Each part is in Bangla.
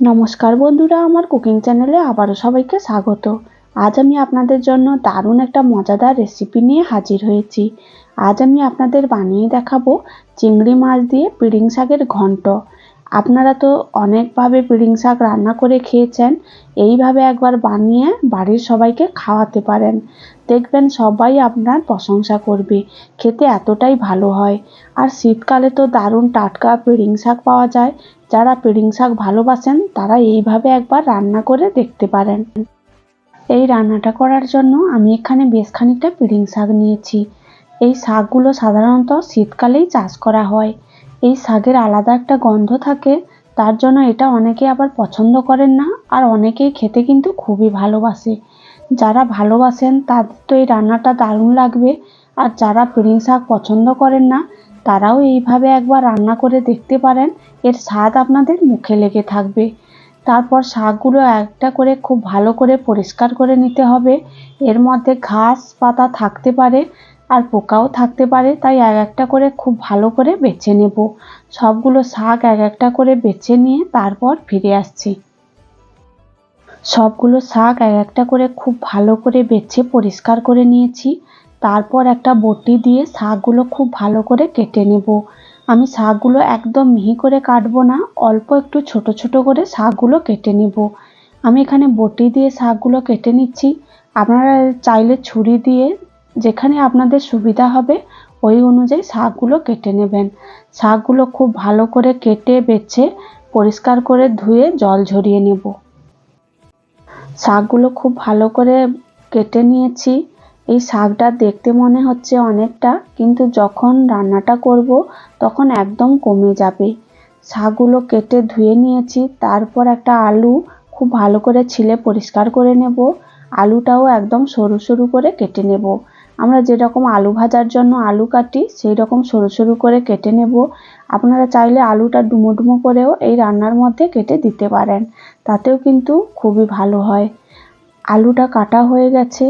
নমস্কার বন্ধুরা, আমার কুকিং চ্যানেলে আবারও সবাইকে স্বাগত। আজ আমি আপনাদের জন্য দারুণ একটা মজাদার রেসিপি নিয়ে হাজির হয়েছি। আজ আমি আপনাদের বানিয়ে দেখাবো চিংড়ি মাছ দিয়ে পিড়িং শাকের ঘন্ট। আপনারা তো অনেকভাবে পিড়িং শাক রান্না করে খেয়েছেন, এইভাবে একবার বানিয়ে বাড়ির সবাইকে খাওয়াতে পারেন। দেখবেন সবাই আপনার প্রশংসা করবে, খেতে এতটাই ভালো হয়। আর শীতকালে তো দারুণ টাটকা পিড়িং শাক পাওয়া যায় যারা পিড়িং শাক ভালোবাসেন, তারা এইভাবে একবার রান্না করে দেখতে পারেন। এই রান্নাটা করার জন্য আমি এখানে বেশ খানিকটা পিড়িং শাক নিয়েছি। এই শাকগুলো সাধারণত শীতকালেই চাষ করা হয়। এই শাকের আলাদা একটা গন্ধ থাকে, তার জন্য এটা অনেকে আবার পছন্দ করেন না, আর অনেকেই খেতে কিন্তু খুবই ভালোবাসে। যারা ভালোবাসেন, তাদের তো এই রান্নাটা দারুণ লাগবে, আর যারা পিড়িং শাক পছন্দ করেন না তারাও এইভাবে একবার রান্না করে দেখতে পারেন, এর স্বাদ আপনাদের মুখে লেগে থাকবে। তারপর শাকগুলো একটা করে খুব ভালো করে পরিষ্কার করে নিতে হবে। এর মধ্যে ঘাস পাতা থাকতে পারে আর পোকাও থাকতে পারে, তাই এক একটা করে খুব ভালো করে বেছে নেব। সবগুলো শাক এক একটা করে বেছে নিয়ে তারপর ফিরে আসছি। সবগুলো শাক এক একটা করে খুব ভালো করে বেছে পরিষ্কার করে নিয়েছি। তারপর একটা বটি দিয়ে শাকগুলো খুব ভালো করে কেটে নেব। আমি শাকগুলো একদম মিহি করে কাটবো না, অল্প একটু ছোট ছোট করে শাকগুলো কেটে নেব। আমি এখানে বটি দিয়ে শাকগুলো কেটে নিচ্ছি। আপনারা চাইলে ছুরি দিয়ে যেখানে আপনাদের সুবিধা হবে, ওই অনুযায়ী শাকগুলো কেটে নেবেন। শাকগুলো খুব ভালো করে কেটে, বেছে, পরিষ্কার করে ধুয়ে জল ঝরিয়ে নেব। শাকগুলো খুব ভালো করে কেটে নিয়েছি। এই শাকটা দেখতে মনে হচ্ছে অনেকটা, কিন্তু যখন রান্নাটা করব তখন একদম কমে যাবে। শাকগুলো কেটে ধুয়ে নিয়েছি, তারপর একটা আলু খুব ভালো করে ছিলে পরিষ্কার করে নেব। আলুটাও একদম সরু সরু করে কেটে নেব। আমরা যেরকম আলু ভাজার জন্য আলু কাটি সেই রকম সরু সরু করে কেটে নেব। আপনারা চাইলে আলুটা ডুমো ডুমো করেও এই রান্নার মধ্যে কেটে দিতে পারেন, তাতেও কিন্তু খুবই ভালো হয়। আলুটা কাটা হয়ে গেছে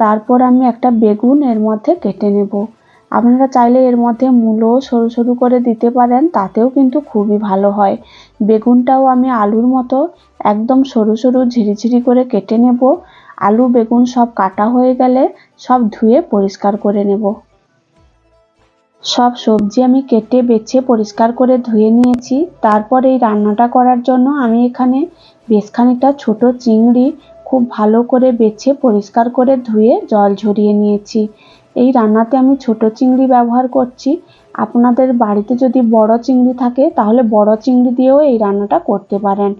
তারপর আমি একটা বেগুন এর মধ্যে কেটে নেব। আপনারা চাইলে এর মধ্যে মূলো সরু সরু করে দিতে পারেন, তাতেও কিন্তু খুবই ভালো হয়। বেগুনটাও আমি আলুর মতো একদম সরু সরু ঝিরিঝিরি করে কেটে নেব। আলু, বেগুন সব কাটা হয়ে গেলে সব ধুয়ে পরিষ্কার করে নেব। সব সবজি আমি কেটে বেছে পরিষ্কার করে ধুয়ে নিয়েছি। তারপর এই রান্নাটা করার জন্য আমি এখানে বেশ খানিকটা ছোট চিংড়ি খুব ভালো করে বেছে, পরিষ্কার করে ধুয়ে জল ঝরিয়ে নিয়েছি। এই রান্নাতে আমি ছোট চিংড়ি ব্যবহার করছি। আপনাদের বাড়িতে যদি বড় চিংড়ি থাকে, তাহলে বড় চিংড়ি দিয়েও এই রান্নাটা করতে পারেন।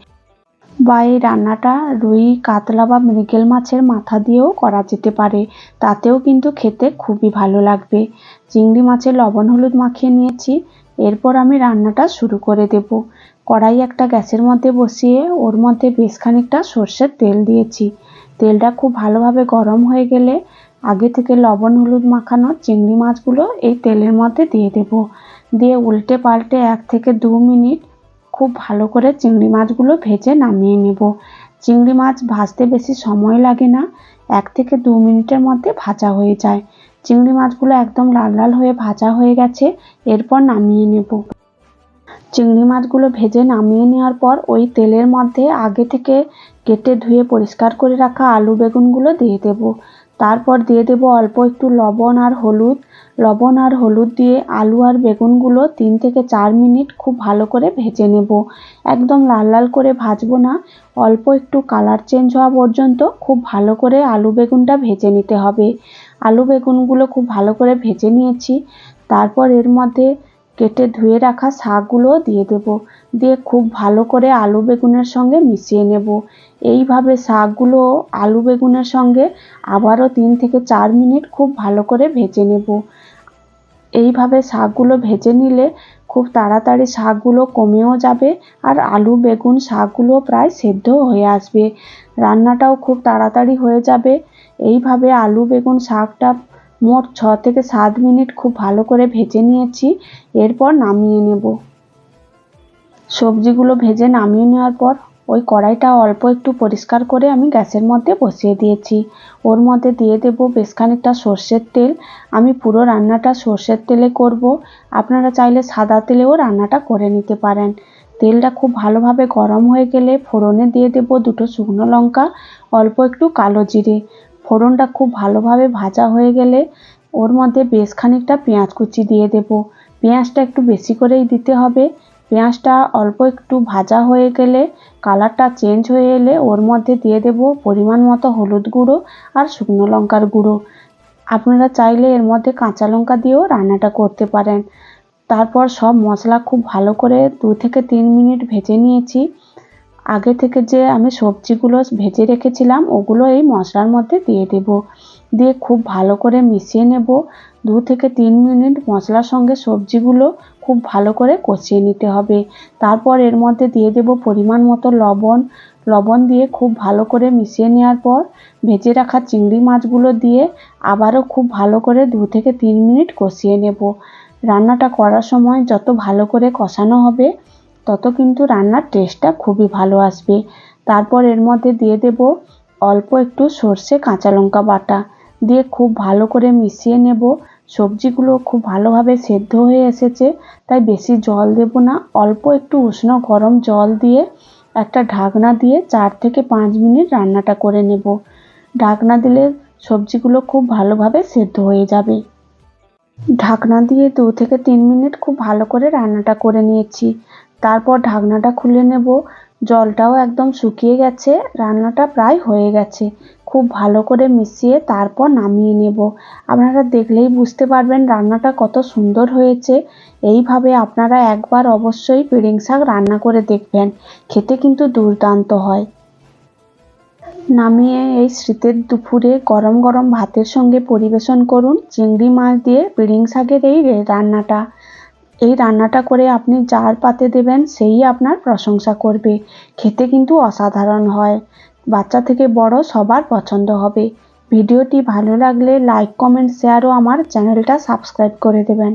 বা এই রান্নাটা রুই, কাতলা বা মৃগেল মাছের মাথা দিয়েও করা যেতে পারে। তাতেও কিন্তু খেতে খুবই ভালো লাগবে। চিংড়ি মাছের লবণ হলুদ মাখিয়ে নিয়েছি। এরপর আমি রান্নাটা শুরু করে দেব। কড়াই একটা গ্যাসের মধ্যে বসিয়ে ওর মধ্যে বেশ খানিকটা সর্ষের তেল দিয়েছি। তেলটা খুব ভালোভাবে গরম হয়ে গেলে আগে থেকে লবণ, হলুদ মাখানো চিংড়ি মাছগুলো এই তেলের মধ্যে দিয়ে দেব। দিয়ে উল্টে পাল্টে এক থেকে দু মিনিট খুব ভালো করে চিংড়ি মাছগুলো ভেজে নামিয়ে নেব। চিংড়ি মাছ ভাজতে বেশি সময় লাগে না, এক থেকে দু মিনিটের মধ্যে ভাজা হয়ে যায়। চিংড়ি মাছগুলো একদম লাল লাল হয়ে ভাজা হয়ে গেছে, এরপর নামিয়ে নেব। চিংড়ি মাছগুলো ভেজে নামিয়ে নেওয়ার পর ওই তেলের মধ্যে আগে থেকে কেটে ধুয়ে পরিষ্কার করে রাখা আলু বেগুনগুলো দিয়ে দেব। তারপর দিয়ে দেব অল্প একটু লবণ আর হলুদ। লবণ আর হলুদ দিয়ে আলু আর বেগুনগুলো তিন থেকে চার মিনিট খুব ভালো করে ভেজে নেব। একদম লাল লাল করে ভাজবো না। অল্প একটু কালার চেঞ্জ হওয়া পর্যন্ত খুব ভালো করে আলু বেগুনটা ভেজে নিতে হবে। আলু বেগুনগুলো খুব ভালো করে ভেজে নিয়েছি। তারপর এর মধ্যে কেটে ধুয়ে রাখা শাকগুলো দিয়ে দেব। দিয়ে খুব ভালো করে আলু বেগুনের সঙ্গে মিশিয়ে নেব। এইভাবে শাকগুলো আলু বেগুনের সঙ্গে আবারও তিন থেকে চার মিনিট খুব ভালো করে ভেজে নেব। এইভাবে শাকগুলো ভেজে নিলে খুব তাড়াতাড়ি শাকগুলো কমেও যাবে আর আলু বেগুন শাকগুলো প্রায় সেদ্ধ হয়ে আসবে। রান্নাটাও খুব তাড়াতাড়ি হয়ে যাবে। এইভাবে আলু বেগুন শাকটা মোট ছ থেকে সাত মিনিট খুব ভালো করে ভেজে নিয়েছি, এরপর নামিয়ে নেব। সবজিগুলো ভেজে নামিয়ে নেওয়ার পর ওই কড়াইটা অল্প একটু পরিষ্কার করে আমি গ্যাসের মধ্যে বসিয়ে দিয়েছি। ওর মধ্যে দিয়ে দেব বেশ খানিকটা সর্ষের তেল। আমি পুরো রান্নাটা সর্ষের তেলে করব। আপনারা চাইলে সাদা তেলেও রান্নাটা করে নিতে পারেন। তেলটা খুব ভালোভাবে গরম হয়ে গেলে ফোড়নে দিয়ে দেব দুটো শুকনো লঙ্কা, অল্প একটু কালো জিরে। ফোড়নটা খুব ভালোভাবে ভাজা হয়ে গেলে ওর মধ্যে বেশ খানিকটা পেঁয়াজ কুচি দিয়ে দেব। পেঁয়াজটা একটু বেশি করেই দিতে হবে। পেঁয়াজটা অল্প একটু ভাজা হয়ে গেলে কালারটা চেঞ্জ হয়ে এলে ওর মধ্যে দিয়ে দেব পরিমাণ মতো হলুদ গুঁড়ো আর শুকনো লঙ্কার গুঁড়ো। আপনারা চাইলে এর মধ্যে কাঁচা লঙ্কা দিয়েও রান্নাটা করতে পারেন। তারপর সব মশলা খুব ভালো করে দু থেকে তিন মিনিট ভেজে নিয়েছি। আগে থেকে যে আমি সবজিগুলো ভেজে রেখেছিলাম, ওগুলো এই মশলার মধ্যে দিয়ে দেব। দিয়ে খুব ভালো করে মিশিয়ে নেব। দু থেকে তিন মিনিট মশলার সঙ্গে সবজিগুলো খুব ভালো করে কষিয়ে নিতে হবে। তারপর এর মধ্যে দিয়ে দেব পরিমাণ মতো লবণ। লবণ দিয়ে খুব ভালো করে মিশিয়ে নেওয়ার পর ভেজে রাখা চিংড়ি মাছগুলো দিয়ে আবারও খুব ভালো করে দু থেকে তিন মিনিট কষিয়ে নেব। রান্নাটা করার সময় যত ভালো করে কষানো হবে তত কিন্তু রান্নার টেস্টটা খুবই ভালো আসবে। তারপর এর মধ্যে দিয়ে দেব অল্প একটু সর্ষে কাঁচা লঙ্কা বাটা। দিয়ে খুব ভালো করে মিশিয়ে নেব। সবজিগুলো খুব ভালোভাবে সেদ্ধ হয়ে এসেছে, তাই বেশি জল দেব না। অল্প একটু উষ্ণ গরম জল দিয়ে একটা ঢাকনা দিয়ে চার থেকে পাঁচ মিনিট রান্নাটা করে নেব। ঢাকনা দিলে সবজিগুলো খুব ভালোভাবে সেদ্ধ হয়ে যাবে। ঢাকনা দিয়ে দু থেকে তিন মিনিট খুব ভালো করে রান্নাটা করে নিয়েছি। তারপর ঢাকনাটা খুলে নেব। জলটাও একদম শুকিয়ে গেছে। রান্নাটা প্রায় হয়ে গেছে। খুব ভালো করে মিশিয়ে তারপর নামিয়ে নেব। আপনারা দেখলেই বুঝতে পারবেন রান্নাটা কত সুন্দর হয়েছে। এইভাবে আপনারা একবার অবশ্যই পিড়িং শাক রান্না করে দেখবেন। খেতে কিন্তু দুর্দান্ত হয়। নামিয়ে এই শীতের দুপুরে গরম গরম ভাতের সঙ্গে পরিবেশন করুন। চিংড়ি মাছ দিয়ে পিড়িং শাকের এই রান্নাটা। এই রান্নাটা করে আপনি যার পাতে দেবেন, সেই আপনার প্রশংসা করবে। খেতে কিন্তু অসাধারণ হয়। বাচ্চা থেকে বড় সবার পছন্দ হবে। ভিডিওটি ভালো লাগলে লাইক কমেন্ট শেয়ার ও আমার চ্যানেলটা সাবস্ক্রাইব করে দেবেন।